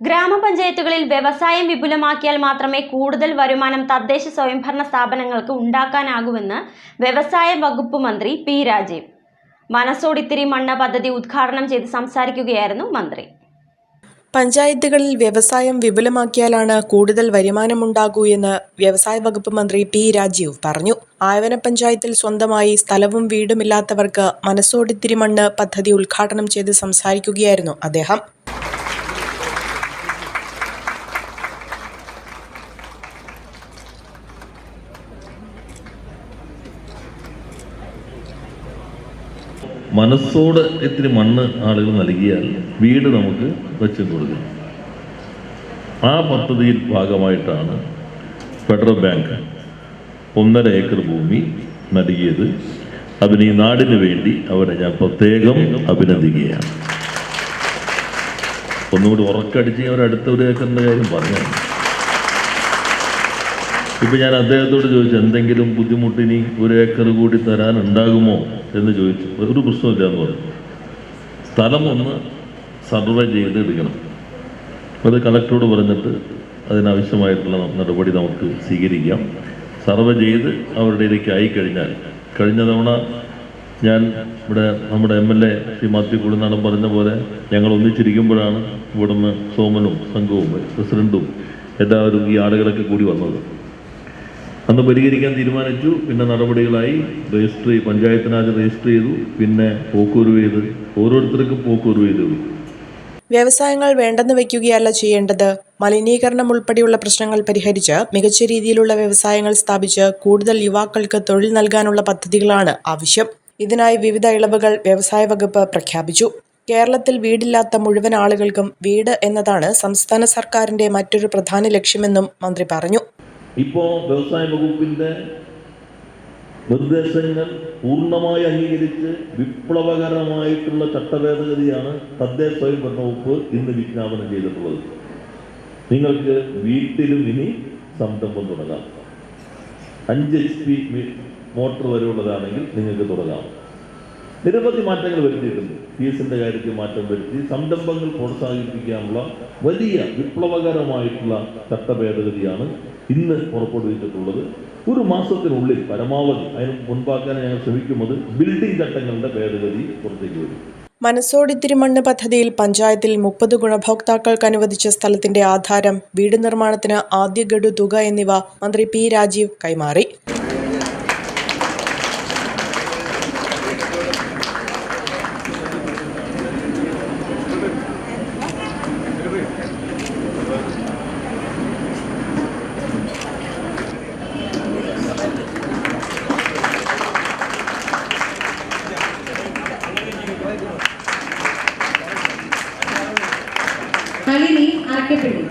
ഗ്രാമപഞ്ചായത്തുകളിൽ വ്യവസായം വിപുലമാക്കിയാൽ മാത്രമേ കൂടുതൽ വരുമാനം തദ്ദേശ സ്വയംഭരണ സ്ഥാപനങ്ങൾക്ക് ഉണ്ടാക്കാനാകൂവെന്ന് വ്യവസായ വകുപ്പ് മന്ത്രി പി രാജീവ്. മനസ്സോടിത്തിരി മണ്ണ് പദ്ധതി ഉദ്ഘാടനം ചെയ്ത് സംസാരിക്കുകയായിരുന്നു മന്ത്രി. പഞ്ചായത്തുകളിൽ വ്യവസായം വിപുലമാക്കിയാലാണ് കൂടുതൽ വരുമാനമുണ്ടാകൂ എന്ന് വ്യവസായ വകുപ്പ് മന്ത്രി പി രാജീവ് പറഞ്ഞു. ആയവന പഞ്ചായത്തിൽ സ്വന്തമായി സ്ഥലവും വീടുമില്ലാത്തവർക്ക് മനസ്സോടിത്തിരി മണ്ണ് പദ്ധതി ഉദ്ഘാടനം ചെയ്ത് സംസാരിക്കുകയായിരുന്നു അദ്ദേഹം. മനസ്സോട് ഇത്തിരി മണ്ണ് ആളുകൾ നൽകിയാൽ വീട് നമുക്ക് വെച്ച് കൊടുക്കും. ആ പദ്ധതിയിൽ ഭാഗമായിട്ടാണ് ഫെഡറൽ ബാങ്ക് ഒന്നര ഏക്കർ ഭൂമി നൽകിയത്. അതിന് ഈ നാടിന് വേണ്ടി അവരെ ഞാൻ പ്രത്യേകം അഭിനന്ദിക്കുകയാണ്. ഒന്നുകൂടി ഉറക്കടിച്ച് അവർ അടുത്ത ഒരു ഏക്കറിന്റെ കാര്യം പറഞ്ഞു ഇപ്പൊ ഞാൻ അദ്ദേഹത്തോട് ചോദിച്ചു എന്തെങ്കിലും ബുദ്ധിമുട്ടിനി ഒരു ഏക്കർ കൂടി തരാൻ ഉണ്ടാകുമോ എന്ന് ചോദിച്ചു. ഒരു പ്രശ്നമില്ല എന്ന് പറഞ്ഞു. സ്ഥലം ഒന്ന് സർവേ ചെയ്ത് എടുക്കണം അത് കളക്ടറോട് പറഞ്ഞിട്ട് അതിനാവശ്യമായിട്ടുള്ള നടപടി നമുക്ക് സ്വീകരിക്കാം. സർവേ ചെയ്ത് അവരുടെ ഇടയ്ക്ക് ആയി കഴിഞ്ഞാൽ കഴിഞ്ഞ തവണ ഞാൻ ഇവിടെ നമ്മുടെ M L A Shri Mathew Kuzhalnadan പറഞ്ഞ പോലെ ഞങ്ങൾ ഒന്നിച്ചിരിക്കുമ്പോഴാണ് ഇവിടുന്ന് സോമനും സംഘവും പ്രസിഡന്റും എല്ലാവരും ഈ ആളുകളൊക്കെ കൂടി വന്നത്. അന്ന് പരിഹരിക്കാൻ തീരുമാനിച്ചു. പിന്നെ നടപടികളായി രജിസ്റ്റർ ചെയ്ത് പഞ്ചായത്തിനകത്ത് രജിസ്റ്റർ ചെയ്തു. പിന്നെ പോക്കുവരവ് ചെയ്ത്. ഓരോരുത്തർക്കും പോക്കുവരവ് ചെയ്തു വ്യവസായങ്ങൾ വേണ്ടെന്ന് വയ്ക്കുകയല്ല ചെയ്യേണ്ടത്. മലിനീകരണം ഉൾപ്പെടെയുള്ള പ്രശ്നങ്ങൾ പരിഹരിച്ച് മികച്ച രീതിയിലുള്ള വ്യവസായങ്ങൾ സ്ഥാപിച്ച് കൂടുതൽ യുവാക്കൾക്ക് തൊഴിൽ നൽകാനുള്ള പദ്ധതികളാണ് ആവശ്യം. ഇതിനായി വിവിധ ഇളവുകൾ വ്യവസായ വകുപ്പ് പ്രഖ്യാപിച്ചു. കേരളത്തിൽ വീടില്ലാത്ത മുഴുവൻ ആളുകൾക്കും വീട് എന്നതാണ് സംസ്ഥാന സർക്കാരിന്റെ മറ്റൊരു പ്രധാന ലക്ഷ്യമെന്നും മന്ത്രി പറഞ്ഞു. ഇപ്പോൾ വ്യവസായ വകുപ്പിന്റെ നിർദ്ദേശങ്ങൾ പൂർണമായി അംഗീകരിച്ച് വിപ്ലവകരമായിട്ടുള്ള ചട്ടഭേദഗതിയാണ് തദ്ദേശ സ്വയംഭരണ വകുപ്പ് ഇന്ന് വിജ്ഞാപനം ചെയ്തിട്ടുള്ളത്. നിങ്ങൾക്ക് വീട്ടിലും ഇനി സംരംഭം തുടങ്ങാം. അഞ്ച് എച്ച് പി മോട്ടോർ വരെയുള്ളതാണെങ്കിൽ നിങ്ങൾക്ക് തുടങ്ങാം. നിരവധി മാറ്റങ്ങൾ വരുത്തിയിട്ടുണ്ട്. ഫീസിന്റെ കാര്യത്തിൽ മാറ്റം വരുത്തി സംരംഭങ്ങൾ പ്രോത്സാഹിപ്പിക്കാനുള്ള വലിയ വിപ്ലവകരമായിട്ടുള്ള ചട്ടഭേദഗതിയാണ് ഇന്ന് പുറപ്പെടുവിച്ചിട്ടുള്ളത് ഒരു മാസത്തിനുള്ളിൽ പരമാവധി അതിന് മുൻപാക്കാൻ ഞങ്ങൾ ശ്രമിക്കുന്നത് ബിൽഡിംഗ് ചട്ടങ്ങളുടെ ഭേദഗതി പുറത്തേക്ക് വരും. മനസ്സോടിത്തിരി തിരുമണ്ണ് പദ്ധതിയിൽ പഞ്ചായത്തിൽ മുപ്പത് ഗുണഭോക്താക്കൾക്ക് അനുവദിച്ച സ്ഥലത്തിന്റെ ആധാരം വീട് നിർമ്മാണത്തിന് ആദ്യ ഗഡു തുക എന്നിവ മന്ത്രി പി രാജീവ് കൈമാറി. നളിനി അറക്കപ്പിള്ളി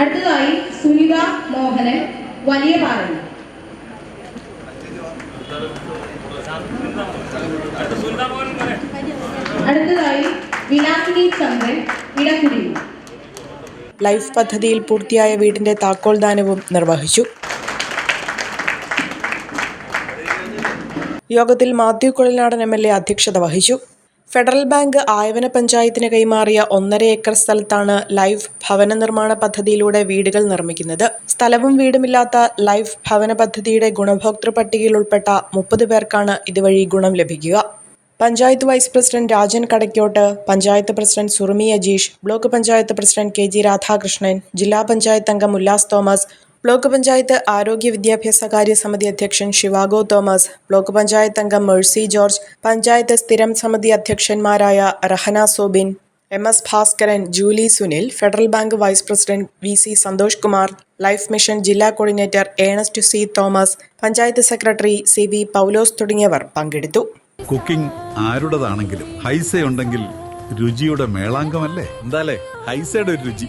അടുത്തതായി സുനിത മോഹനൻ വലിയ പാറയിൽ അടുത്തതായി വിലാസിനി ചന്ദ്രൻ ഇടക്കുടിയിൽ ലൈഫ് പദ്ധതിയിൽ പൂർത്തിയായ വീടിന്റെ താക്കോൽ ദാനവും നിർവഹിച്ചു. യോഗത്തിൽ Mathew Kuzhalnadan M L A അധ്യക്ഷത വഹിച്ചു. ഫെഡറൽ ബാങ്ക് ആയവന പഞ്ചായത്തിന് കൈമാറിയ ഒന്നര ഏക്കർ സ്ഥലത്താണ് ലൈഫ് ഭവന നിർമ്മാണ പദ്ധതിയിലൂടെ വീടുകൾ നിർമ്മിക്കുന്നത്. സ്ഥലവും വീടുമില്ലാത്ത ലൈഫ് ഭവന പദ്ധതിയുടെ ഗുണഭോക്തൃ പട്ടികയിൽ ഉൾപ്പെട്ട മുപ്പത് പേർക്കാണ് ഇതുവഴി ഗുണം ലഭിക്കുക. Panchayat vice president Rajan Kadakkottu panchayat president Surumi Ajeesh block panchayat president K G Radhakrishnan ജില്ലാ പഞ്ചായത്ത് അംഗം ഉല്ലാസ് തോമസ് ബ്ലോക്ക് പഞ്ചായത്ത് ആരോഗ്യ വിദ്യാഭ്യാസ കാര്യ സമിതി അധ്യക്ഷൻ ശിവാഗോ തോമസ് ബ്ലോക്ക് പഞ്ചായത്ത് അംഗം മേഴ്സി ജോർജ് പഞ്ചായത്ത് സ്ഥിരം സമിതി അധ്യക്ഷന്മാരായ Rahana Sobin M S Bhaskaran Julie Sunil Federal Bank vice president V C Santhosh Kumar life mission ജില്ലാ coordinator Ernest C Thomas panchayat secretary C V Paulose തുടങ്ങിയവർ പങ്കെടുത്തു. കുക്കിംഗ് ആരുടേതാണെങ്കിലും ഹൈസ ഉണ്ടെങ്കിൽ രുചിയുടെ മേളാങ്കമല്ലേ എന്താലേ? ഹൈസയുടെ ഒരു രുചി.